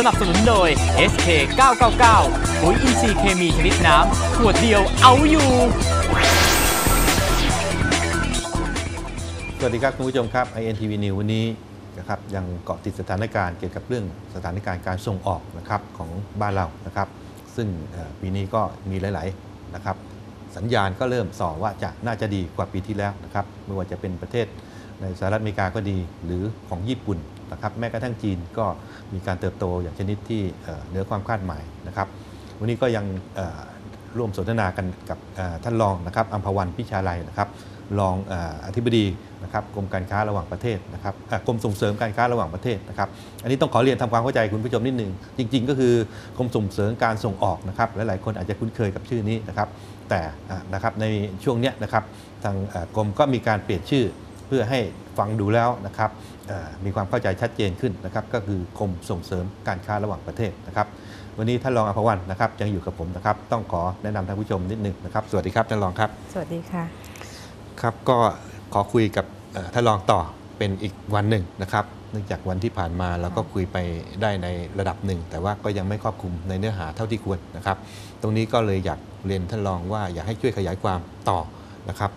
สนับสนุนโดย SK 999ปุ๋ยอินทรีย์เคมีชนิดน้ำขวดเดียวเอาอยู่ สวัสดีครับคุณผู้ชมครับ INTV News วันนี้นะครับยังเกาะติดสถานการณ์เกี่ยวกับเรื่องสถานการณ์การส่งออกนะครับของบ้านเรานะครับ ซึ่งปีนี้ก็มีหลาย ๆ นะครับ สัญญาณก็เริ่มส่อว่าจะน่าจะดีกว่าปีที่แล้วนะครับไม่ว่าจะเป็นประเทศในสหรัฐอเมริกาก็ดี หรือของญี่ปุ่นนะครับแม้กระทั่งจีนก็ มีการเติบโตอย่างชนิดที่เหนือความคาดหมายนะครับ วันนี้ก็ยังร่วมสนทนากันกับท่านรองนะครับอัมพวันพิชาลัยนะครับรองอธิบดีนะครับกรมการค้าระหว่างประเทศนะครับกรมส่งเสริมการค้าระหว่างประเทศนะครับ อันนี้ต้องขอเรียนทำความเข้าใจคุณผู้ชมนิดหนึ่งจริง ๆ ก็คือกรมส่งเสริมการส่งออกนะครับหลายๆคนอาจจะคุ้นเคยกับชื่อนี้นะครับ แต่นะครับในช่วงเนี้ยนะครับทางกรมก็มีการเปลี่ยนชื่อ เพื่อให้ฟังดูแล้วนะครับเอ่อมีความเข้าใจชัดเจนขึ้นนะครับก็คือกรมส่งเสริมการค้าระหว่างประเทศนะครับ วันนี้ท่านรองอภวันนะครับยังอยู่กับผมนะครับ ต้องขอแนะนำท่านผู้ชมนิดนึงนะครับ สวัสดีครับท่านรองครับ สวัสดีค่ะครับก็ขอคุยกับเอ่อท่านรองต่อเป็นอีกวันหนึ่งนะครับเนื่องจากวันที่ผ่านมาเราก็คุยไปได้ในระดับหนึ่ง แต่ว่าก็ยังไม่ครอบคลุมในเนื้อหาเท่าที่ควรนะครับ ตรงนี้ก็เลยอยากเรียนท่านรองว่าอยากให้ช่วยขยายความต่อนะครับ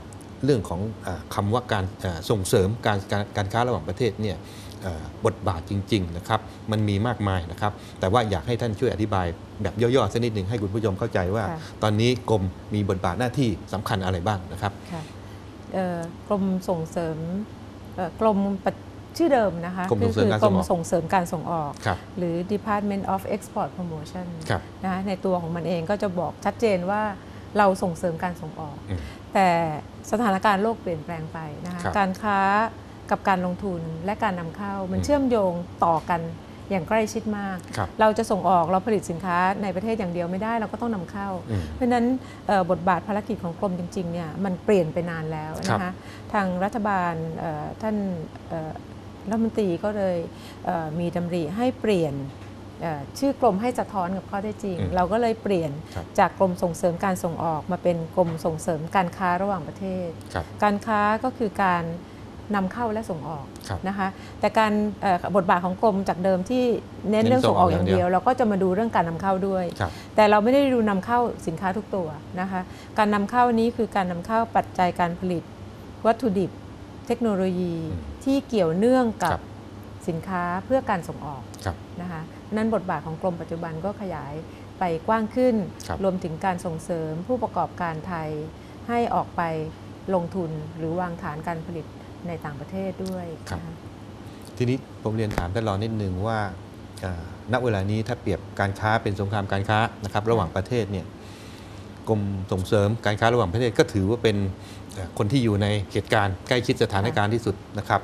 เรื่องของเออคำว่าการเอ่อส่งเสริมการการการค้าระหว่างประเทศเนี่ยเอ่อบทบาทจริงๆนะครับมันมีมากมายนะครับ แต่ว่าอยากให้ท่านช่วยอธิบายแบบย่อๆสักนิดหนึ่งให้คุณผู้ชมเข้าใจว่าค่ะตอนนี้กรมมีบทบาทหน้าที่สำคัญอะไรบ้างนะครับค่ะเอ่อกรมส่งเสริมเอ่อกรมปะชื่อเดิมนะคะกรมส่งเสริมการกส่รงมออกส่งเสริมการส่งออกครับหรือ Department of Export Promotion ครับนะคะในตัวของมันเองก็จะบอกชัดเจนว่าเราส่งเสริมการส่งออกอืม แต่สถานการณ์โลกเปลี่ยนแปลงไปนะคะครับการค้ากับการลงทุนและการนำเข้า มันอืมเชื่อมโยงต่อกันอย่างใกล้ชิดมากครับเราจะส่งออกเราผลิตสินค้าในประเทศอย่างเดียวไม่ได้เราก็ต้องนำเข้าอืมเพราะฉะนั้นเอ่อบทบาทภารกิจของกรมจริงๆเนี่ยมันเปลี่ยนไปนานแล้วนะคะทางรัฐบาลเอ่อท่านเอ่อรัฐมนตรีก็เลยเอ่อมีดำริให้เปลี่ยนเอ่อ ชื่อกรมให้สะท้อนกับข้อเท็จจริงอืมเราก็เลยเปลี่ยนครับจากกรมส่งเสริมการส่งออกมาเป็นกรมส่งเสริมการค้าระหว่างประเทศครับการค้าก็คือการนำเข้าและส่งออกครับนะคะแต่การเอ่อบทบาทของกรมจากเดิมที่เน้นเน้นเรื่องส่งออกส่งออกอย่ย่างงเดีอาเดียยววเราก็จะมาดูเรื่องการนำเข้าด้วยครับแต่เราไม่ได้ดูนำเข้าสินค้าทุกตัวนะคะการนำเข้านี้คือการนำเข้าปัจจัยการผลิต วัตถุดิบ เทคโนโลยีอืมที่เกี่ยวเนื่องกัครับบ สินค้าเพื่อการส่งออกครับนะคะเพราะฉะนั้นบทบาทของกรมปัจจุบันก็ขยายไปกว้างขึ้นครับรวมถึงการส่งเสริมผู้ประกอบการไทยให้ออกไปลงทุนหรือวางฐานการผลิตในต่างประเทศด้วยครับนะคะทีนี้ผมเรียนถามท่านรองนิดนึงว่าเอ่อณเวลานี้ถ้าเปรียบการค้าเป็นสงครามการค้านะครับระหว่างประเทศเนี่ยกรมส่งเสริมการค้าระหว่างประเทศก็ถือว่าเป็นเอ่อคนที่อยู่ในเหตุการณ์ใกล้ชิดสถานการณ์ที่สุดนะครับ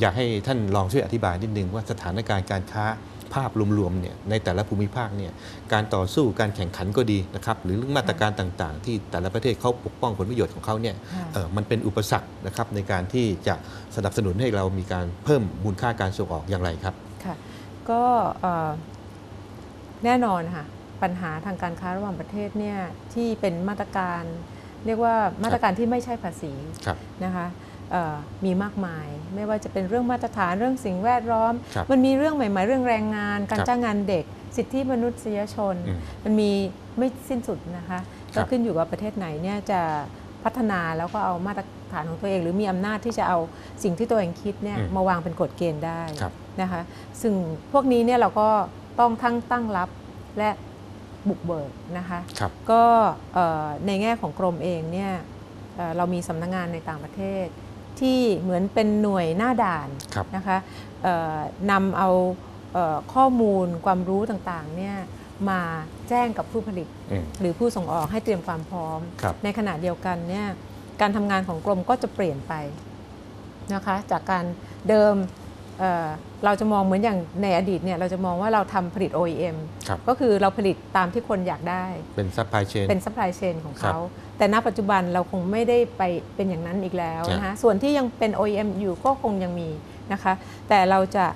อยากให้ท่านลองช่วยอธิบายนิดนึงว่าสถานการณ์การค้าภาพรวมๆเนี่ยในแต่ละภูมิภาคเนี่ยการต่อสู้การแข่งขันก็ดีนะครับหรือเรื่องมาตรการต่างๆ ที่แต่ละประเทศเขาปกป้องผลประโยชน์ของเขาเนี่ยค่ะเอ่อมันเป็นอุปสรรคนะครับในการที่จะสนับสนุนให้เรามีการเพิ่มมูลค่าการส่งออกอย่างไรครับค่ะก็เอ่อแน่นอนค่ะปัญหาทางการค้าระหว่างประเทศเนี่ยที่เป็นมาตรการ เรียกว่ามาตรการที่ไม่ใช่ภาษีครับนะคะเอ่อ มีมากมาย ไม่ว่าจะเป็นเรื่องมาตรฐานเรื่องสิ่งแวดล้อมครับมันมีเรื่องใหม่ๆ เรื่องแรงงาน การครับจ้างงานเด็ก สิทธิมนุษยชนอืมมันมีไม่สิ้นสุดนะคะครัก็บขึ้นอยู่กับประเทศไหนเนี่ยจะพัฒนาแล้วก็เอามาตรฐานของตัวเอง หรือมีอำนาจที่จะเอาสิ่งที่ตัวเองคิดเนี่ยอืมมาวางเป็นกฎเกณฑ์ได้ครับนะคะซึ่งพวกนี้เนี่ยเราก็ต้องทั้งตั้งรับและบุกเบิกนะคะครับก็เอ่อในแง่ของกรมเองเนี่ยเอ่อเรามีสำนักงานในต่างประเทศ ที่เหมือนเป็นหน่วยหน้าด่านครับนะคะเอ่อนำเอาเอ่อข้อมูลความรู้ต่างๆเนี่ยมาแจ้งกับผู้ผลิตอืมหรือผู้ส่งออกให้เตรียมความพร้อมครับในขณะเดียวกันเนี่ยการทำงานของกรมก็จะเปลี่ยนไปนะคะจากการเดิม เอ่อเราจะมองเหมือนอย่างในอดีตเนี่ยเราจะมองว่าเราทำผลิต OEM ครับก็คือเราผลิตตามที่คนอยากได้ เป็นซัพพลายเชนเป็นซัพพลายเชนของครับเขา แต่ณปัจจุบันเราคงไม่ได้ไปเป็นอย่างนั้นอีกแล้วนะคะส่วนที่ยังเป็น OEM อยู่ก็คงยังมีนะคะ แต่เราจะ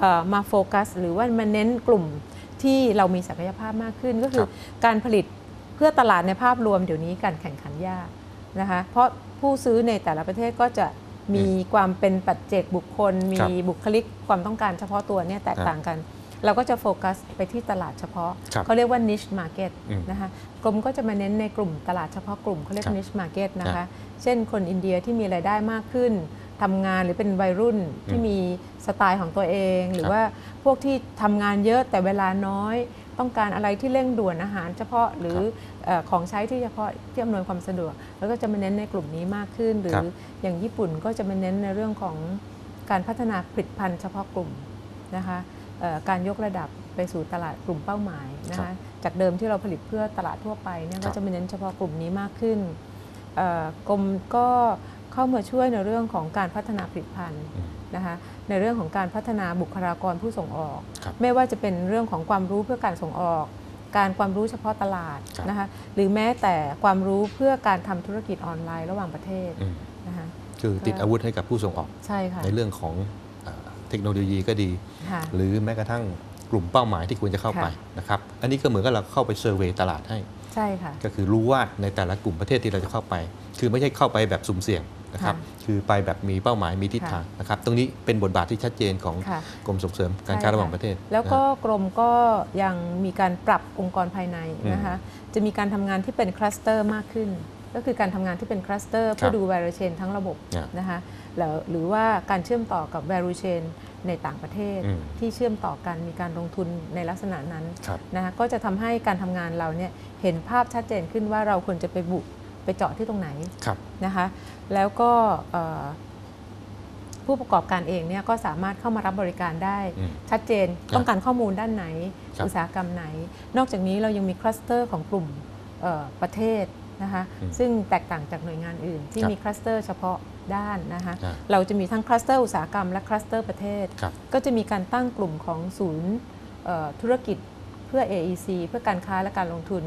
เอ่อมาโฟกัสหรือว่ามาเน้นกลุ่มที่เรามีศักยภาพมากขึ้นก็คือการผลิตเพื่อตลาดในภาพรวมเดี๋ยวนี้การแข่งขันยากนะคะเพราะผู้ซื้อในแต่ละประเทศก็จะ มีความเป็นปัจเจกบุคคล มีบุคลิกความต้องการเฉพาะตัวเนี่ยแตกต่างกัน เราก็จะโฟกัสไปที่ตลาดเฉพาะครับเขาเรียกว่า niche market อืมนะคะกรมก็จะมาเน้นในกลุ่มตลาดเฉพาะกลุ่มเขาเรียกครับ niche market นะครัคะบเช่นคนอินเดียที่มีรายได้มากขึ้นทำงานหรือเป็นวัยรุ่นที่มีสไตล์ของตัวเอง หรือว่าพวกที่ทำงานเยอะแต่เวลาน้อย ต้องการอะไรที่เร่งด่วนอาหารเฉพาะหรือเอ่อของใช้ที่เฉพาะที่อำนวยความสะดวก แล้วก็จะมาเน้นในกลุ่มนี้มากขึ้น หรืครัอบอย่างญี่ปุ่นก็จะมาเน้นในเรื่องของการพัฒนาผลิตภัณฑ์เฉพาะกลุ่มนะคะเอ่อการยกระดับไปสู่ตลาดกลุ่มเป้าหมายนะครัคะบจากเดิมที่เราผลิตเพื่อตลาดทั่วไปเนี่ยครัก็บจะมาเน้นเฉพาะกลุ่มนี้มากขึ้นเอ่อกรมก็เข้ามาช่วยในเรื่องของการพัฒนาผลิตภัณฑ์อืมนะคะ ในเรื่องของการพัฒนาบุคลากรผู้ส่งออกครับไม่ว่าจะเป็นเรื่องของความรู้เพื่อการส่งออก การความรู้เฉพาะตลาดครับนะคะหรือแม้แต่ความรู้เพื่อการทำธุรกิจออนไลน์ระหว่างประเทศอืมนะคะคือติดอาวุธให้กับผู้ส่งออกใช่ค่ะในเรื่องของเอ่อเทคโนโลยีก็ดีค่ะหรือแม้กระทั่งกลุ่มเป้าหมายที่ควรจะเข้าไปค่ะนะครับ อันนี้ก็เหมือนกับเราเข้าไปเซอร์เวยตลาดให้ใช่ค่ะก็คือรู้ว่าในแต่ละกลุ่มประเทศที่เราจะเข้าไป คือไม่ใช่เข้าไปแบบสุ่มเสี่ยง นะครับค่ะคือไปแบบมีเป้าหมายมีทิศทางนะครับตรงนี้เป็นบทบาทที่ชัดเจนของค่ะกรมส่งเสริมการใช่ค้าระหว่างค่ะประเทศ แล้วก็นะกรมก็ยังมีการปรับองค์กรภายในอืมนะคะจะมีการทำงานที่เป็นคลัสเตอร์มากขึ้น ก็คือการทำงานที่เป็นคลัสเตอร์เพื่อดู value chain ทั้งระบบอะนะคะแล้วหรือว่าการเชื่อมต่อกับ value chain ในต่างประเทศอืมที่เชื่อมต่อกันมีการลงทุนในลักษณะนั้นครับนะคะก็จะทำให้การทำงานเราเนี่ยเห็นภาพชัดเจนขึ้นว่าเราควรจะไปบุก ไปเจาะที่ตรงไหนครับนะคะแล้วก็เอ่อผู้ประกอบการเองเนี่ยก็สามารถเข้ามารับบริการได้อืมชัดเจนครับต้องการข้อมูลด้านไหนครับอุตสาหกรรมไหน นอกจากนี้เรายังมีคลัสเตอร์ของกลุ่มเอ่อประเทศนะคะอืมซึ่งแตกต่างจากหน่วยงานอื่น ที่ครับมีคลัสเตอร์เฉพาะด้านนะคะอ่าเราจะมีทั้งคลัสเตอร์อุตสาหกรรมและคลัสเตอร์ประเทศครับก็จะมีการตั้งกลุ่มของศูนย์เอ่อธุรกิจ เพื่อ AEC เพื่อการค้าและการลงทุน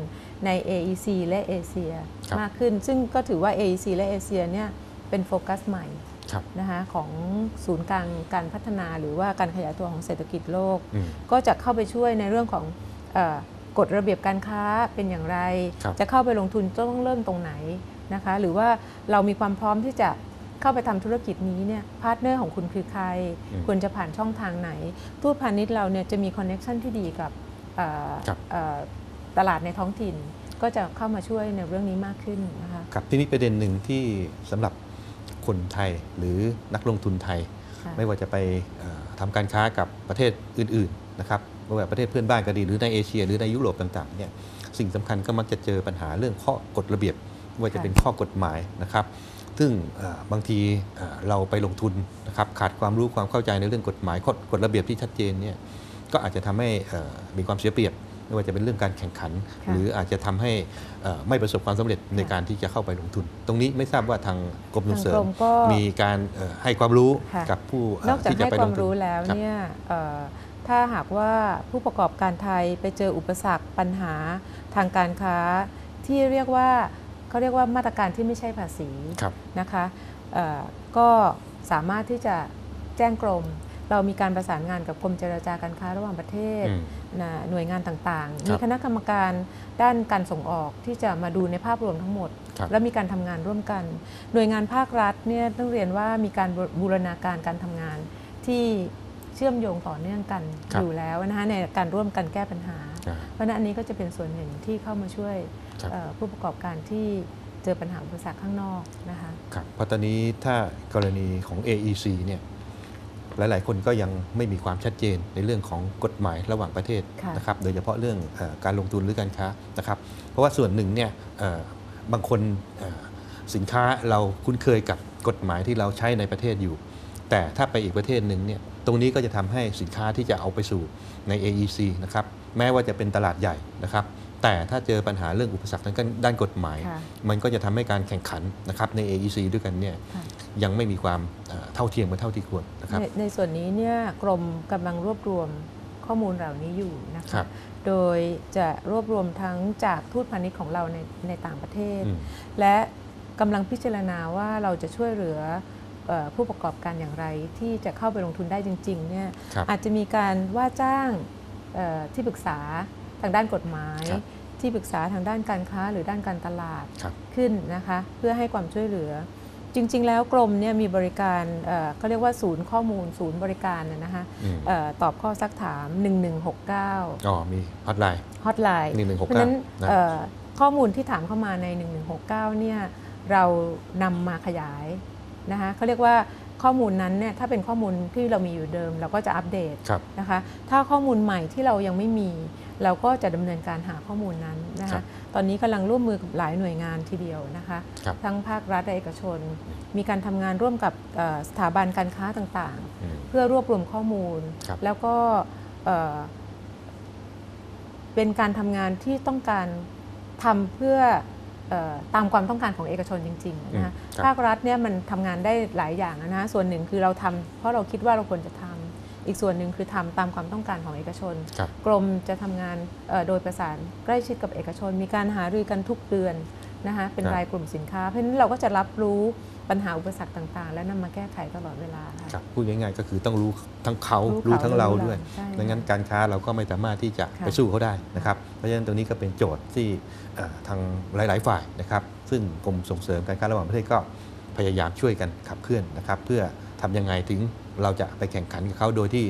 ใน AEC และเอเชียครับมากขึ้น ซึ่งก็ถือว่า AEC และเอเชียเนี่ยเป็นโฟกัสใหม่ครับนะคะของศูนย์กลางการพัฒนาหรือว่าการขยายตัวของเศรษฐกิจโลกอืมก็จะเข้าไปช่วยในเรื่องของเออกฎระเบียบการค้าเป็นอย่างไรครับจะเข้าไปลงทุนต้องเริ่มตรงไหนนะคะ หรือว่าเรามีความพร้อมที่จะเข้าไปทำธุรกิจนี้เนี่ยพาร์ทเนอร์ของคุณคือใครอืมควรจะผ่านช่องทางไหน ทูตพาณิชย์เราเนี่ยจะมีคอนเน็ชันที่ดีกับ เอ่อครับเอ่อตลาดในท้องถิ่นก็จะเข้ามาช่วยในเรื่องนี้มากขึ้นนะคะครับที่นี่ประเด็นหนึ่งที่สำหรับคนไทยหรือนักลงทุนไทยค่ะไม่ว่าจะไปเอ่อทำการค้ากับประเทศอื่นๆนะครับไม่ว่าประเทศเพื่อนบ้านก็ดีหรือในเอเชีย หรือในยุโรปต่างๆเนี่ยสิ่งสำคัญก็มักจะเจอปัญหาเรื่องข้อกฎระเบียบไม่ว่าจะเป็นข้อกฎหมายนะครับ ซึ่งเอ่อบางทีเอ่อเราไปลงทุนนะครับขาดความรู้ความเข้าใจในเรื่องกฎหมายข้อกฎระเบียบที่ชัดเจนเนี่ย ก็อาจจะทำให้เอ่อมีความเสียเปรียบไม่ว่าจะเป็นเรื่องการแข่งขันค่ะหรืออาจจะทำให้เอ่อไม่ประสบความสำเร็จในค่ะการที่จะเข้าไปลงทุน ตรงนี้ไม่ทราบว่าทางกรมส่งเสริทางกรมมก็มีการเอ่อให้ความรู้ค่ะกับผู้เอ่อนอกจากที่จะให้ไปคลวางมทุนรู้แล้วครับเนี่ยเอ่อถ้าหากว่าผู้ประกอบการไทยไปเจออุปสรรคปัญหาทางการค้าที่เรียกว่าเขาเรียกว่ามาตรการที่ไม่ใช่ภาษีครับนะคะเอ่อก็สามารถที่จะแจ้งกรม เรามีการประสานงานกับกรมเจรจาการค้าระหว่างประเทศอืมนะหน่วยงานต่างคๆรับมีคณะกรรมการด้านการส่งออกที่จะมาดูในภาพรวมทั้งหมดครับและมีการทำงานร่วมกัน หน่วยงานภาครัฐเนี่ยต้องเรียนว่ามีการบูรณาการการทำงานที่เชื่อมโยงต่อเนื่องกันครับอยู่แล้วนะคะในการร่วมกันแก้ปัญหาอ่าเพราะฉะนั้นอันนี้ก็จะเป็นส่วนหนึ่งที่เข้ามาช่วยครับเอ่อผู้ประกอบการที่เจอปัญหาอุปสรรคข้างนอกนะคะครับเพราะตอนนี้ถ้ากรณีของ AEC เนี่ย หลาย ๆ คนก็ยังไม่มีความชัดเจนในเรื่องของกฎหมายระหว่างประเทศค่ะนะครับโดยเฉพาะเรื่องเออการลงทุนหรือการค้านะครับ เพราะว่าส่วนหนึ่งเนี่ยเอ่อบางคนเอ่อสินค้าเราคุ้นเคยกับกฎหมายที่เราใช้ในประเทศอยู่ แต่ถ้าไปอีกประเทศหนึ่งเนี่ยตรงนี้ก็จะทำให้สินค้าที่จะเอาไปสู่ใน AEC นะครับแม้ว่าจะเป็นตลาดใหญ่นะครับ แต่ถ้าเจอปัญหาเรื่องอุปสรรคทางด้านกฎหมายค่ะมันก็จะทำให้การแข่งขันนะครับใน AEC ด้วยกันเนี่ยค่ะยังไม่มีความเอ่อเท่าเทียมกันเท่าที่ควรนะครับในในส่วนนี้เนี่ยกรมกำลังรวบรวมข้อมูลเหล่านี้อยู่นะครัคะบโดยจะรวบรวมทั้งจากทูตพาณิชย์ของเราในในต่างประเทศอืมและกำลังพิจารณาว่าเราจะช่วยเหลือเอ่อผู้ประกอบการอย่างไรที่จะเข้าไปลงทุนได้จริงๆเนี่ยครับอาจจะมีการว่าจ้างเอ่อที่ปรึกษา ทางด้านกฎหมาย ครับที่ปรึกษาทางด้านการค้าหรือด้านการตลาดครับ ขึ้นนะคะ เพื่อให้ความช่วยเหลือ จริง ๆ แล้วกรมเนี่ยมีบริการเอ่อเขาเรียกว่าศูนย์ข้อมูลศูนย์บริการนะนะคะอืมเอ่อตอบข้อซักถาม 1169 อ๋อมีฮอตไลน์ฮอตไลน์1169เพราะฉะนั้นนะ เอ่อข้อมูลที่ถามเข้ามาใน 1169 เนี่ยเรานำมาขยายนะคะเขาเรียกว่า ข้อมูลนั้นเนี่ยถ้าเป็นข้อมูลที่เรามีอยู่เดิม เราก็จะอัปเดตครับนะคะ ถ้าข้อมูลใหม่ที่เรายังไม่มี เราก็จะดำเนินการหาข้อมูลนั้นนะครัคะบตอนนี้กำลังร่วมมือกับหลายหน่วยงานทีเดียวนะคะครับทั้งภาครัฐและเอกชน มีการทำงานร่วมกับเอ่อสถาบันการค้าต่างอืมๆเพื่อรวบรวมข้อมูลครับแล้วก็เอ่อเป็นการทำงานที่ต้องการทำเพื่อเออ ตามความต้องการของเอกชนจริงๆนะคะอืมครับภาครัฐเนี่ยมันทำงานได้หลายอย่างนะฮะส่วนหนึ่งคือเราทำเพราะเราคิดว่าเราควรจะทำอีกส่วนหนึ่งคือทำตามความต้องการของเอกชนครับกรมจะทำงานเอ่อโดยประสานใกล้ชิดกับเอกชน มีการหารือกันทุกเดือนนะคะเป็นครับรายกลุ่มสินค้า เพราะฉะนั้นเราก็จะรับรู้ ปัญหาอุปสรรคต่างๆ และนำมาแก้ไขตลอดเวลาค่ะครับพูดง่ายๆก็คือต้องรู้ทั้งเขารู้รู้เขาทั้งเรารู้เราด้วยใช่ดังนั้นการค้าเราก็ไม่สามารถที่จะค่ะไปสู้เขาได้นะครับเพราะฉะนั้นตรงนี้ก็เป็นโจทย์ที่เอ่อทางหลาย ๆ ฝ่ายนะครับ ซึ่งกรมส่งเสริมการค้าระหว่างประเทศก็พยายามช่วยกันขับเคลื่อนนะครับ เพื่อทำยังไงถึงเราจะไปแข่งขันกับเขาโดยที่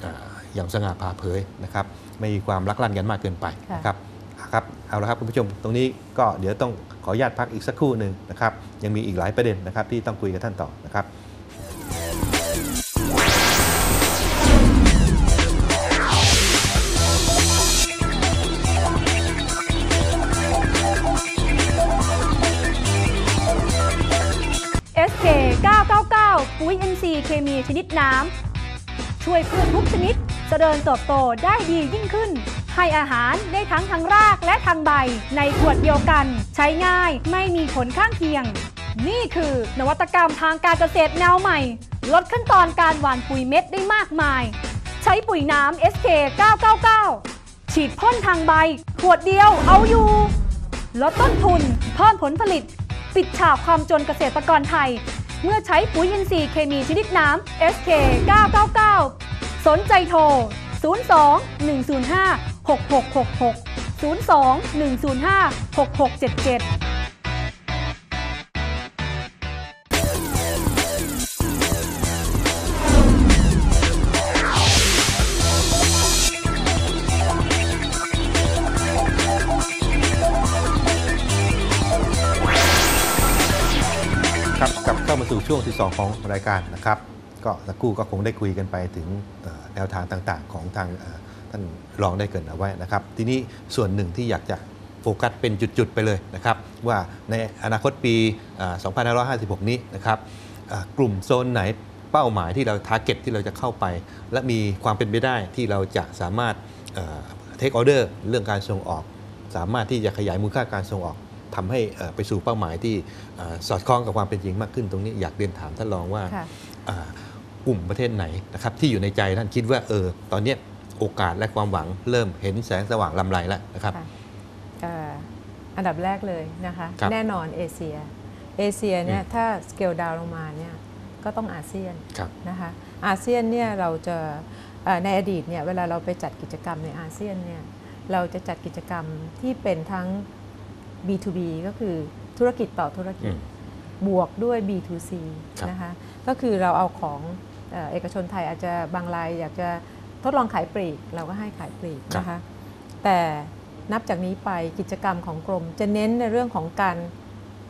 เอ่ออย่างสง่าผ่าเผยนะครับไม่มีความลักลั่นกันมากเกินไปค่ะนะครับอะ ครับเอาละครับคุณผู้ชม ตรงนี้ก็เดี๋ยวต้องขออนุญาตพักอีกสักครู่หนึ่งนะครับยังมีอีกหลายประเด็นนะครับที่ต้องคุยกับท่านต่อนะครับปุ๋ย NC เคมีชนิดน้ำ ช่วยพืชทุกชนิดเจริญเติบโตได้ดียิ่งขึ้น ให้อาหารได้ทั้งทางรากและทางใบ ในขวดเดียวกัน ใช้ง่ายไม่มีผลข้างเคียง นี่คือนวัตกรรมทางการเกษตรแนวใหม่ ลดขั้นตอนการหว่านปุ๋ยเม็ดได้มากมาย ใช้ปุ๋ยน้ำ SK 999 ฉีดพ่นทางใบ ขวดเดียวเอาอยู่ลดต้นทุนเพิ่มผลผลิต ปิดฉากความจนเกษตรกรไทย เมื่อใช้ปุ๋ยอินทรีย์เคมีชนิดน้ำ SK 999 สนใจโทร 02 105 6666 02 105 6677ครับกลับเข้ามาสู่ช่วงที่2ของรายการนะครับ ก็สักครู่ก็คงได้คุยกันไปถึงแนวทางต่างๆ ของทาง ท่านรองได้เกรินเอาไว้นะครับ ทีนี้ส่วนหนึ่งที่อยากจะโฟกัสเป็นจุด ๆ ไปเลยนะครับ ว่าในอนาคตปีเอ่อ2556 นี้นะครับเอ่อกลุ่มโซนไหนเป้าหมายที่เราทาร์เก็ตที่เราจะเข้าไป และมีความเป็นไปได้ที่เราจะสามารถเทคออเดอร์เรื่องการส่งออก สามารถที่จะขยายมูลค่าการส่งออกทำให้เอ่อไปสู่เป้าหมายที่เอ่อสอดคล้องกับความเป็นจริงมากขึ้นตรงนี้อยากเรียนถามท่านรองว่าค่ะอ่ากลุ่มประเทศไหนนะครับที่อยู่ในใจท่านคิดว่าเออตอนเนี้ย โอกาสและความหวังเริ่มเห็นแสงสว่างลำไรแล้วนะครับค่ะเอ่ออันดับแรกเลยนะคะครับแน่นอนเอเชีย เอเชียเนี่ยอืมถ้าสเกลดาวลงมาเนี่ยก็ต้องอาเซียนครับนะคะอาเซียนเนี่ยเราจะเอ่อในอดีตเนี่ยเวลาเราไปจัดกิจกรรมในอาเซียนเนี่ยเราจะจัดกิจกรรมที่เป็นทั้ง B2B ก็คือธุรกิจต่อธุรกิอืจมบวกด้วย B2C ครับนะคะก็คือเราเอาของเอ่อเอกชนไทยอาจจะบางรายอยากจะ ทดลองขายปลีกเราก็ให้ขายปลีกนะคะ แต่นับจากนี้ไปกิจกรรมของกรม จะเน้นในเรื่องของการ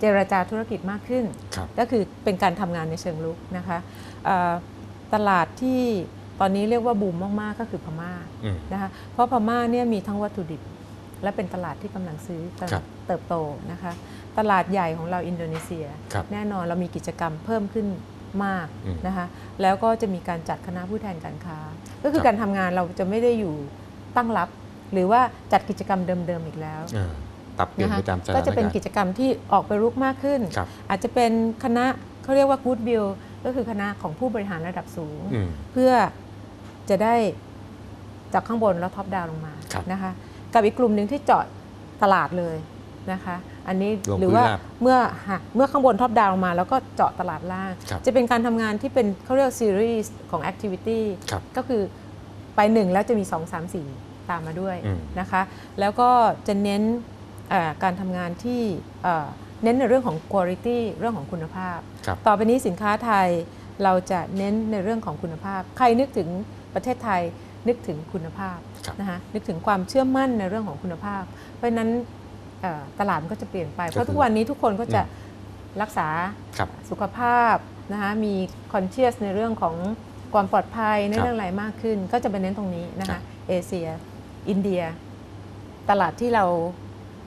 เจรจาธุรกิจมากขึ้นครับก็คือเป็นการทำงานในเชิงลุกนะคะเอ่อตลาดที่ตอนนี้เรียกว่าบูมมาก ๆ ก็คือพม่าอืมนะคะเพราะพม่าเนี่ยมีทั้งวัตถุดิบ และเป็นตลาดที่กำลังซื้อกำลังครับเติบโตนะคะ ตลาดใหญ่ของเราอินโดนีเซียครับแน่นอนเรามีกิจกรรมเพิ่มขึ้นมากอืมนะคะแล้วก็จะมีการจัดคณะผู้แทนการค้า ก็คืคอรับการทำงานเราจะไม่ได้อยู่ตั้งรับ หรือว่าจัดกิจกรรมเดิมๆอีกแล้วอ่าปรับเปลี่ยนนะคะไปตามสถานก็จะกาเป็นรณ์กิจกรรมที่ออกไปรุกมากขึ้นครับอาจจะเป็นคณะเขาเรียกว่า Good Bill ก็คือคณะของผู้บริหารระดับสูงอืมเพื่อจะได้จากข้างบนแล้วท็อปดาวลงมาครับนะคะ กับอีกกลุ่มหนึ่งที่เจาะตลาดเลยนะคะ อันนี้ลงหรือว่าพื้นราบเมื่อฮะเมื่อข้างบนท็อปดาวลงมาแล้วก็เจาะตลาดล่างครับจะเป็นการทำงานที่เป็นเขาเรียกซีรีส์ของ Activity ครับก็คือไปหนึ่งแล้วจะมี 2 3 4 ตามมาด้วยอืมนะคะ แล้วก็จะเน้นเอ่อการทำงานที่เอ่อเน้นในเรื่องของ quality เรื่องของคุณภาพครับต่อไปนี้สินค้าไทยเราจะเน้นในเรื่องของคุณภาพ ใครนึกถึงประเทศไทยนึกถึงคุณภาพครับนะคะนึกถึงความเชื่อมั่นในเรื่องของคุณภาพ เพราะฉะนั้นเอ่อ ตลาดมันก็จะเปลี่ยนไป เพราะทุกวันนี้ทุกคนก็จะรักษาครับสุขภาพนะคะมี conscious ในเรื่องของความปลอดภัยในครับเรื่องอะไรมากขึ้น ก็จะไปเน้นตรงนี้นะครัคะบเอเชีย อินเดีย ตลาดที่เรา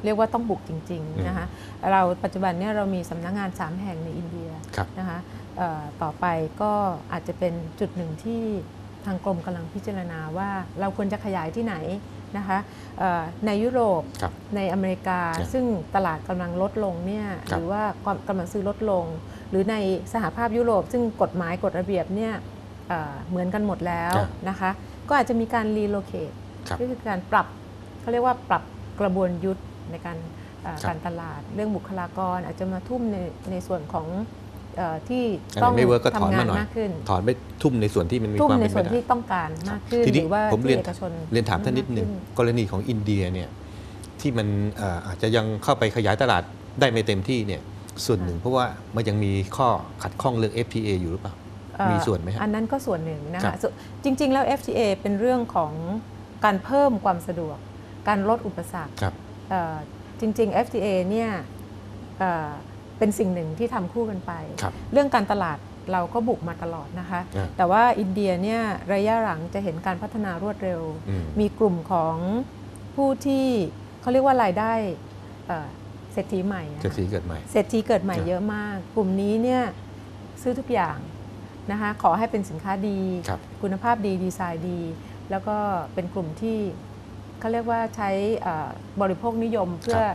เรียกว่าต้องบุกจริงอืมๆนะคะเราปัจจุบันเนี่ยเรามีสำนักงาน 3 แห่งในอินเดียครับนะคะเอ่อต่อไปก็อาจจะเป็นจุดหนึ่งที่ทางกรมกำลังพิจารณาว่าเราควรจะขยายที่ไหน นะคะเอ่อในยุโรปครับในอเมริกาครับซึ่งตลาดกำลังลดลงเนี่ยครัหบรือว่าความกำลังซื้อลดลง หรือในสหภาพยุโรป ซึ่งกฎหมายกฎระเบียบเนี่ยเอ่อเหมือนกันหมดแล้วครับนะคะ ก็อาจจะมีการรีโลเคทครับก็คือการปรับเขาเรียกว่าปรับกระบวนยุทธในการเอ่อครับการตลาด เรื่องบุคลากรอาจจะมาทุ่มในในส่วนของเออ ที่อันต้องไหนไม่เวิร์กก็ถอนทำงามานหน่อยมากขึ้นถอนไปทุ่มในส่วนที่มันมีทุ่มความในเป็นส่ไปวนได้ที่ต้องการมากขึ้นทีหนี้รือว่าผมเรียนที่เอกชนเรียนถามท่านนิดหนึ่งมากขึ้กรณีของอินเดียเนี่ยที่มันเอ่ออาจจะยังเข้าไปขยายตลาดได้ไม่เต็มที่เนี่ยส่วนหนึ่งเพราะว่ามันยังมีข้อขัดข้องเรื่อง FTA อยู่หรือเปล่าเอ่อมีส่วนไหมฮะอันนั้นก็ส่วนหนึ่งนะครัคะบส่วนจริง ๆ แล้ว FTA เป็นเรื่องของการเพิ่มความสะดวก การลดอุปสรรคครับเอ่อจริง ๆ FTA เนี่ย เอ่อเป็นสิ่งหนึ่งที่ทำคู่กันไปครับเรื่องการตลาดเราก็บุกมาตลอดนะคะอ่าแต่ว่าอินเดียเนี่ยระยะหลังจะเห็นการพัฒนารวดเร็วอืมมีกลุ่มของผู้ที่เขาเรียกว่ารายได้เอ่อเศรษฐีใหม่อะเศรษฐีเกิดใหม่เศรษฐีเกิดใหม่ครับเยอะมาก กลุ่มนี้เนี่ยซื้อทุกอย่างนะคะขอให้เป็นสินค้าดีครับคุณภาพดีดีไซน์ดี แล้วก็เป็นกลุ่มที่เขาเรียกว่าใช้เอ่อบริโภคนิยมเพื่อเอ่อ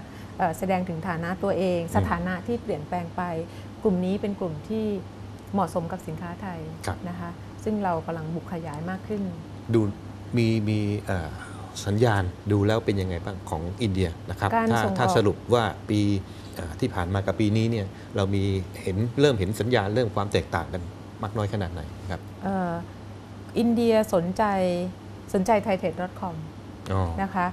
แสดงถึงฐานะตัวเอง สถานะที่เปลี่ยนแปลงไป กลุ่มนี้เป็นกลุ่มที่เหมาะสมกับสินค้าไทยครับนะคะ ซึ่งเรากำลังบุกขยายมากขึ้น ดูมีมีเอ่อสัญญาณดูแล้วเป็นยังไงบ้างของอินเดียนะครับการถ้าส่งออกถ้าสรุปว่าปีเอ่อที่ผ่านมากับปีนี้เนี่ยเรามีเห็นเริ่มเห็นสัญญาณเริ่มความแตกต่างกันมากน้อยขนาดไหนครับเอ่ออินเดียสนใจสนใจ t h a i t e c c o m อ๋อนะคะ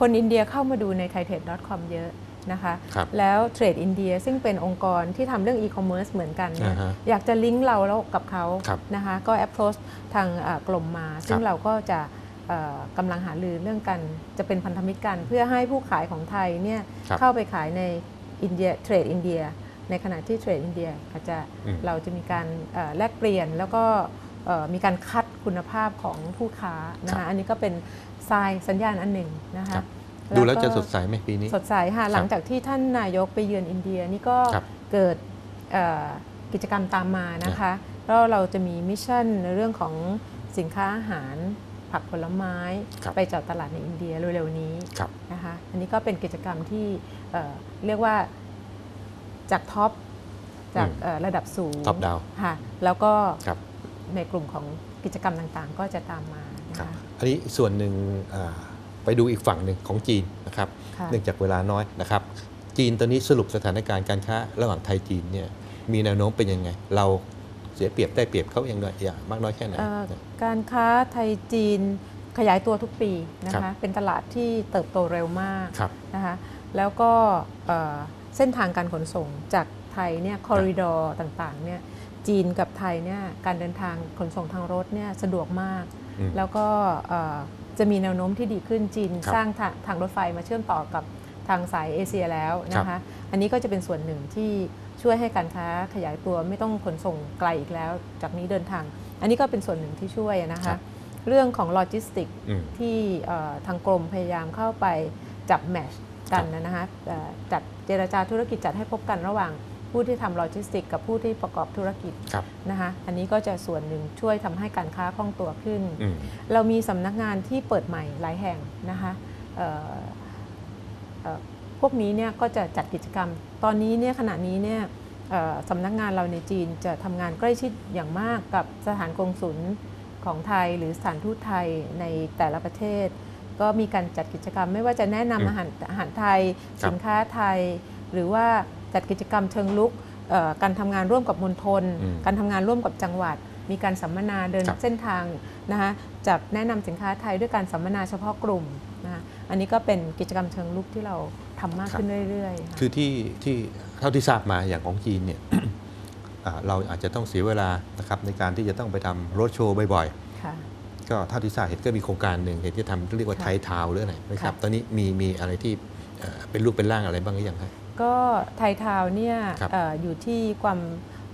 ครับคนอินเดียเข้ามาดูใน t h a i t e c c o m เยอะนะคะครับแล้วเทรดอินเดียซึ่งเป็นองค์กรที่ทำเรื่องอีคอมเมิร์ซเหมือนกันเนี่ยอ่าฮะอยากจะลิงก์เราแล้วกับเขาครับนะคะก็ approach ทางเอ่อกลมมา ซึ่งเราก็จะเอ่อกำลังหารือเรื่องกันจะเป็นพันธมิตรกัน เพื่อให้ผู้ขายของไทยเนี่ยครับเข้าไปขายในอินเดียเทรดอินเดีย ในขณะที่เทรดอินเดียอาจจะอืมเราจะมีการเอ่อแลกเปลี่ยนแล้วก็เอ่อมีการคัดคุณภาพของผู้ค้านะครัคะบอันนี้ก็เป็น ทรายสัญญาณอันหนึ่งนะครัคะบดูแล้วก็จะสดใสไหมปีนี้ สดใสค่ะหลังจากที่ท่านนายกไปเยือนอินเดียนี่ก็ครับเกิดเอ่อกิจกรรมตามมานะคะแล้วเราจะมีมิชชั่นในเรื่องของสินค้าอาหารผักผลไม้ครับไปเจาะตลาดในอินเดียเร็วๆนี้ครับนะคะอันนี้ก็เป็นกิจกรรมที่เอ่อเรียกว่าจากท็อปจากอืมเอ่อระดับสูง Top down ค่ะแล้วก็ครับ ในกลุ่มของกิจกรรมต่างๆ ก็จะตามมานะครับคะอันนี้ส่วนหนึ่งอ่าไปดูอีกฝั่งหนึ่งของจีนนะครับค่ะเนื่องจากเวลาน้อยนะครับ จีนตอนนี้สรุปสถานการณ์การค้าระหว่างไทยจีนเนี่ยมีแนวโน้มเป็นยังไง เราเสียเปรียบได้เปรียบเขาอย่างไรอย่างมากน้อยแค่ไหนเอ่อการค้าไทยจีนขยายตัวทุกปีนะครัคะบเป็นตลาดที่เติบโตเร็วมากครับนะคะแล้วก็เอ่อเส้นทางการขนส่งจากไทยเนี่ยคอริดอร์ต่างๆเนี่ย จีนกับไทยเนี่ยการเดินทางขนส่งทางรถเนี่ยสะดวกมากอืมแล้วก็เอ่อจะมีแนวโน้มที่ดีขึ้นจีนครับสร้างทางทางรถไฟมาเชื่อมต่อกับทางสายเอเชียแล้วนะคะ อันนี้ก็จะเป็นส่วนหนึ่งที่ช่วยให้การค้าขยายตัวไม่ต้องขนส่งไกลอีกแล้ว จากนี้เดินทาง อันนี้ก็เป็นส่วนหนึ่งที่ช่วยนะครัคะบเรื่องของโลจิสติกอืมที่เอ่อทางกรมพยายามเข้าไปจับแมชกันครับนะคะเอ่อจัดเจรจาธุรกิจจัดให้พบกันระหว่าง ผู้ที่ทำโลจิสติกกับผู้ที่ประกอบธุรกิจครับนะคะอันนี้ก็จะส่วนหนึ่งช่วยทำให้การค้าคล่องตัวขึ้นอืมเรามีสำนักงานที่เปิดใหม่หลายแห่งนะคะเอ่อเอ่อพวกนี้เนี่ยก็จะจัดกิจกรรม ตอนนี้เนี่ยขณะนี้เนี่ยเอ่อสำนักงานเราในจีนจะทำงานใกล้ชิดอย่างมากกับสถานกงศุลของไทยหรือสถานทูตไทยในแต่ละประเทศ ก็มีการจัดกิจกรรมไม่ว่าจะแนะอืมนำอาหารอาหารไทยครับสินค้าไทย หรือว่า จัดกิจกรรมเชิงลุกเอ่อการทำงานร่วมกับมณฑลอืมการทำงานร่วมกับจังหวัด มีการสัมมนาเดินครับเส้นทางนะคะจับแนะนำสินค้าไทยด้วยการสัมมนาเฉพาะกลุ่มนะคะอันนี้ก็เป็นกิจกรรมเชิงลุกที่เราทำมากครับขึ้นเรื่อยๆค่ะคือที่ที่เท่าที่ทราบมาอย่างของจีนเนี่ยอ่าเราอาจจะต้องเสียเวลานะครับในการที่จะต้องไปทำรถโชว์บ่อยค่ะๆก็เท่าที่ทราบเห็นก็มีโครงการหนึ่งเห็นจะทำเรียกว่าค่ะไทยทาวน์หรืออะไรนะครับค่ะตอนนี้มีมีอะไรที่เอ่อเป็นรูปเป็นร่างอะไรบ้างหรือยังครับ ก็ไทยทาวน์เนี่ยครับเอออยู่ที่ความ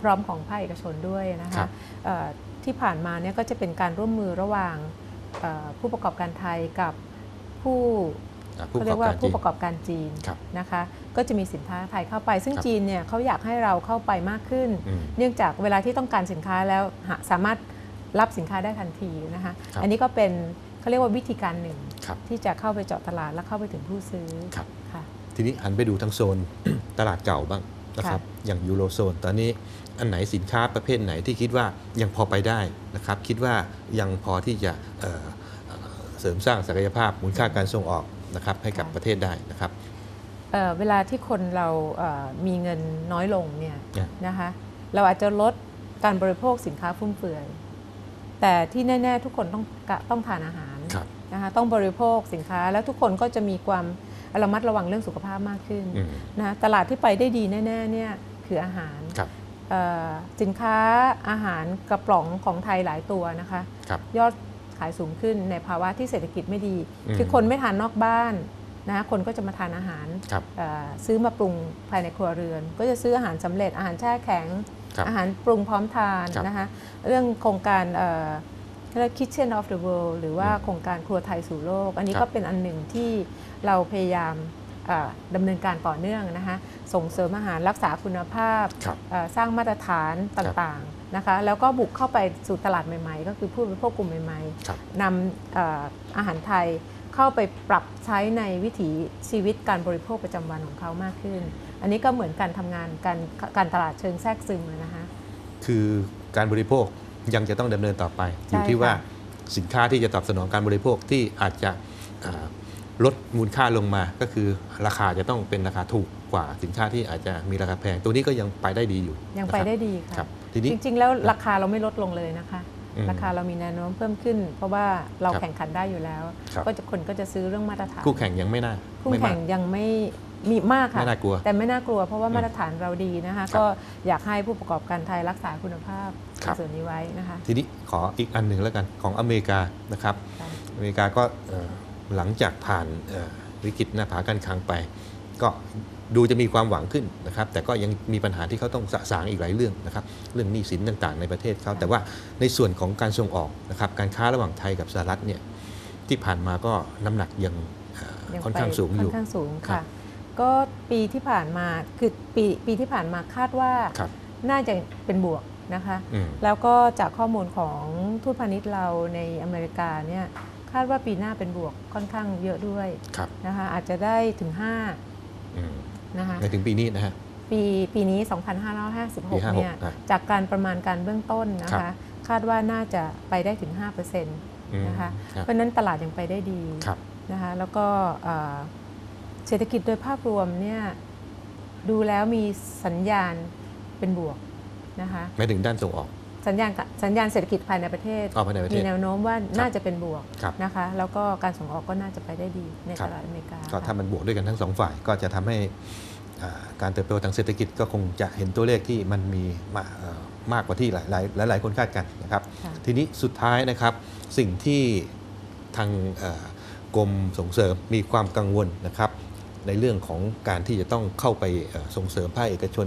พร้อมของภาคเอกชนด้วยนะครัคะบ เอ่อที่ผ่านมาเนี่ยก็จะเป็นการร่วมมือระหว่างเอ่อผู้ประกอบการไทยกับผู้อ่าผู้เขาปเรีระยกกอบว่าการจีผู้น ประกอบการจีนครับนะคะ ก็จะมีสินค้าไทยเข้าไป ซึ่งครับ จีนเนี่ยเขาอยากให้เราเข้าไปมากขึ้น อืม เนื่องจากเวลาที่ต้องการสินค้าแล้วหาสามารถรับสินค้าได้ทันทีนะคะ ครับ อันนี้ก็เป็นเขาเรียกว่าวิธีการหนึ่ง ครับ ที่จะเข้าไปเจาะตลาดและเข้าไปถึงผู้ซื้อครับค่ะ ทีนี้หันไปดูทางโซนตลาดเก่าบ้างนะครับอย่างยูโรโซนตอนนี้อันไหนสินค้าประเภทไหนที่คิดว่ายังพอไปได้นะครับคิดว่ายังพอที่จะเอ่อเอ่อเสริมสร้างศักยภาพมูลค่าการส่งออกนะครับให้กับค่ะประเทศได้นะครับเอ่อเวลาที่คนเราเอ่อมีเงินน้อยลงเนี่ยเนี่ยนะคะเราอาจจะลดการบริโภคสินค้าฟุ่มเฟือย แต่ที่แน่ ๆ ทุกคนต้องกะต้องทานอาหารครับนะคะต้องบริโภคสินค้าแล้วทุกคนก็จะมีความ ระมัดระวังเรื่องสุขภาพมากขึ้นอืมนะคะตลาดที่ไปได้ดีแน่ๆเนี่ยคืออาหารครับเอ่อสินค้าอาหารกระป๋องของไทยหลายตัวนะคะครับยอดขายสูงขึ้นในภาวะที่เศรษฐกิจไม่ดีอืมคือคนไม่ทานนอกบ้านนะคะคนก็จะมาทานอาหารครับเอ่อซื้อมาปรุงภายในครัวเรือน ก็จะซื้ออาหารสำเร็จอาหารแช่แข็งครับอาหารปรุงพร้อมทานครับนะคะเรื่องโครงการ เอ่อเรียก Kitchen of the World หรือว่าอืมโครงการครัวไทยสู่โลก อันนี้ครับก็เป็นอันหนึ่งที่เราพยายามเอ่อดำเนินการต่อเนื่องนะคะส่งเสริมอาหารรักษาคุณภาพครับเอ่อสร้างมาตรฐานต่างๆนะคะแล้วก็บุกเข้าไปสู่ตลาดใหม่ๆ ก็คือผู้บริโภคกลุ่มใหม่ครับๆนำเอ่ออาหารไทยเข้าไปปรับใช้ในวิถีชีวิตการบริโภคประจำวันของเขามากขึ้น อันนี้ก็เหมือนการทำงานการการตลาดเชิงแทรกซึมอะนะคะคือการบริโภค ยังจะต้องดำเนินต่อไปใช่อยู่ที่ค่ะว่าสินค้าที่จะตอบสนองการบริโภคที่อาจจะอ่าลดมูลค่าลงมา ก็คือราคาจะต้องเป็นราคาถูกกว่าสินค้าที่อาจจะมีราคาแพง ตัวนี้ก็ยังไปได้ดีอยู่ ยังไปนะครับได้ดีครัค่ะบทีนี้จริง ๆ แล้วราคาเราไม่ลดลงเลยนะคะอืมราคาเรามีแนวโน้มเพิ่มขึ้น เพราะว่าเราครับแข่งขันได้อยู่แล้วครับก็จะคนก็จะซื้อเรื่องมาตรฐานคู่แข่งยังไม่น่าคู่ไม่แข่มากงยังไม่ มีมากค่ะ ไม่น่ากลัว แต่ไม่น่ากลัวเพราะว่าอืมมาตรฐานเราดีนะคะครับก็อยากให้ผู้ประกอบการไทยรักษาคุณภาพครับในส่วนนี้ไว้นะคะ ทีนี้ขออีกอันหนึ่งแล้วกันของอเมริกานะครับค่ะอเมริกาก็เอ่อหลังจากผ่านเอ่อวิกฤตหน้าผาการคลังไป ก็ดูจะมีความหวังขึ้นนะครับ แต่ก็ยังมีปัญหาที่เขาต้องสะสางอีกหลายเรื่องนะครับ เรื่องหนี้สินต่างๆ ในประเทศเขาแต่ว่าในส่วนของการส่งออกนะครับ การค้าระหว่างไทยกับสหรัฐเนี่ยที่ผ่านมาก็น้ำหนักยังเอ่อยังค่อนไปข้างสูงอยู่ค่อนข้างสูงครัค่ะบ ก็ปีที่ผ่านมาคือปีปีที่ผ่านมาคาดว่าครับ น่าจะเป็นบวกนะคะ อืม แล้วก็จากข้อมูลของทูตพาณิชย์เราในอเมริกาเนี่ยคาดว่าปีหน้าเป็นบวกค่อนข้างเยอะด้วยครับนะคะอาจจะได้ถึงอืม5นะคะ ในถึงปีนี้นะฮะ ปีปีนี้ ปี2556 เนี่ย 56อะจากการประมาณการเบื้องต้นนะครัคะ บ คาดว่าน่าจะไปได้ถึง5%นอืมะคะครับเพราะฉะนั้นตลาดยังไปได้ดีครับ นะคะ แล้วก็เอ่อ เศรษฐกิจโดยภาพรวมเนี่ยดูแล้วมีสัญญาณเป็นบวกนะคะไม่ถึงด้านส่งออก สัญญาณกะสัญญาณเศรษฐกิจภายในประเทศออกภายในประเทมีศแนวโน้มว่าน่าจะเป็นบวกครับนะคะแล้วก็การส่งออกก็น่าจะไปได้ดีในครัตบลาดอเมริกา ก็ถ้าค่ะมันบวกด้วยกันทั้งสองฝ่ายก็จะทำให้อ่าการเติบโตทางเศรษฐกิจก็คงจะเห็นตัวเลขที่มันมีมาเอ่อมากกว่าที่หลายหลายหลายหลายคนคาดกันนะครับค่ะทีนี้สุดท้ายนะครับสิ่งที่ทางเอ่อกรมส่งเสริมมีความกังวลนะครับ ในเรื่องของการที่จะต้องเข้าไปเอ่อส่งเสริมภาคเอกชน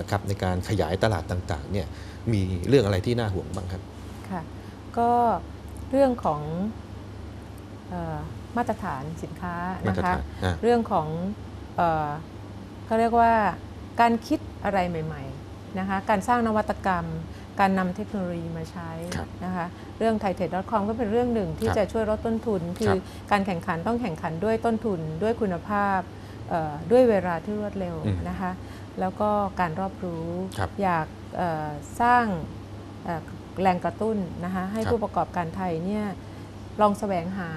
นะครับในการขยายตลาดต่างๆเนี่ยมีเรื่องอะไรที่น่าห่วงบ้างครับค่ะก็เรื่องของเออมาตรฐานสินค้ามานะตรคะฐานอ่าเรื่องของเออเขาเรียกว่าการคิดอะไรใหม่ๆนะคะการสร้างนวัตกรรม การนำเทคโนโลยีมาใช้ครับนะคะเรื่อง t h a i t e c c o m ก็เป็นเรื่องหนึ่งที่ครับจะช่วยลดต้นทุน คืครัอบการแข่งขันต้องแข่งขันด้วยต้นทุนด้วยคุณภาพเอ่อ ด้วยเวลาที่รวดเร็วอืมนะคะ แล้วก็การรอบรู้ครับอยากเอ่อสร้างเอ่อแรงกระตุ้นนะคะให้ครับผู้ประกอบการไทยเนี่ยลองแสวงหา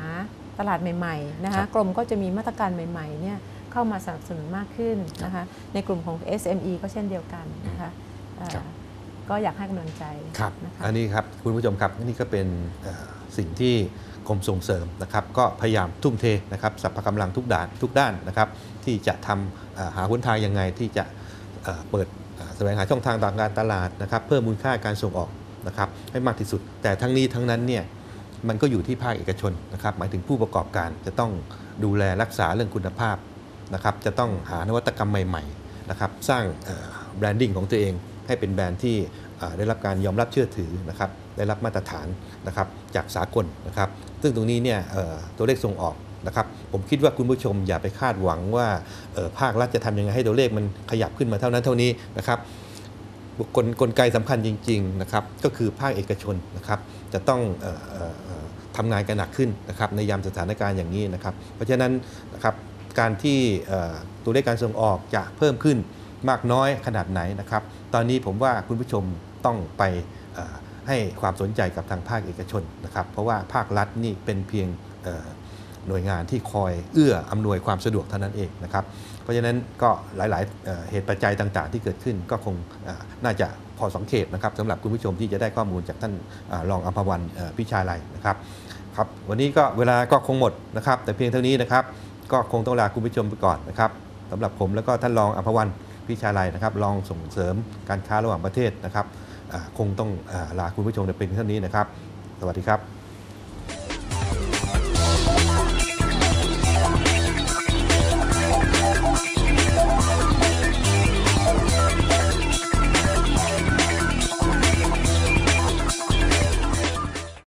ตลาดใหม่ๆนะครัคะบกรมก็จะมีมาตรการใหม่ๆเนี่ยเข้ามาสนับสนุนมากขึ้นนะคะในกลุ่มของ SME ก็เช่นเดียวกันนะคะเอ่อครับก็อยากให้กำลังใจครับนะคะอันนี้ครับคุณผู้ชมครับนี่ก็เป็นเอ่อสิ่งที่กร มส่งเสริมนะครับก็พยายามทุ่มเทนะครับสรรพกำลังทุกด้านทุกด้านนะครับที่จะทำหาหนทางยังไงที่จะเปิดแสวงหาช่องทางต่างการตลาดนะครับเพิ่มมูลค่าการส่งออกนะครับให้มากที่สุด แต่ทั้งนี้ทั้งนั้นเนี่ยมันก็อยู่ที่ภาคเอกชนนะครับหมายถึงผู้ประกอบการจะต้องดูแลรักษาเรื่องคุณภาพนะครับจะต้องหานวัตกรรมใหม่ๆนะครับสร้างแบรนดิ้งของตัวเองให้เป็นแบรนด์ที่ ได้รับการยอมรับเชื่อถือนะครับได้รับมาตรฐานนะครับจากสากลนะครับ ซึ่งตรงนี้เนี่ยตัวเลขส่งออกนะครับผมคิดว่าคุณผู้ชมอย่าไปคาดหวังว่าภาครัฐจะทำยังไงให้ตัวเลขมันขยับขึ้นมาเท่านั้นเท่านี้นะครับกลกลไกสำคัญจริงๆนะครับก็คือภาคเอกชนนะครับจะต้องออเอ่อเอ่อทำงานกันหนักขึ้นนะครับในยามสถานการณ์อย่างนี้นะครับ เพราะฉะนั้นนะครับการที่ตัวเลขการส่งออกจะเพิ่มขึ้นมากน้อยขนาดไหนนะครับ ตอนนี้ผมว่าคุณผู้ชม ต้องไปให้ความสนใจกับทางภาคเอกชนนะครับ เพราะว่าภาครัฐนี่เป็นเพียงหน่วยงานที่คอยเอื้ออำนวยความสะดวกเท่านั้นเองนะครับ เพราะฉะนั้นก็หลายๆเหตุปัจจัยต่างๆ ที่เกิดขึ้นก็คงน่าจะพอสังเกตนะครับสำหรับคุณผู้ชมที่จะได้ข้อมูลจากท่านอรองอัมพวันพิชาลัยนะครับครับวันนี้ก็เวลาก็คงหมดนะครับ แต่เพียงเท่านี้นะครับ ก็คงต้องลาคุณผู้ชมไปก่อนนะครับสำหรับผมแล้วก็ท่านรองอัมพวันพิชาลัยนะครับรองส่งเสริมการค้าระหว่างประเทศนะครับ คงต้องอลาคุณผู้ชมเพียงเท่านี้นะครับ สวัสดีครับ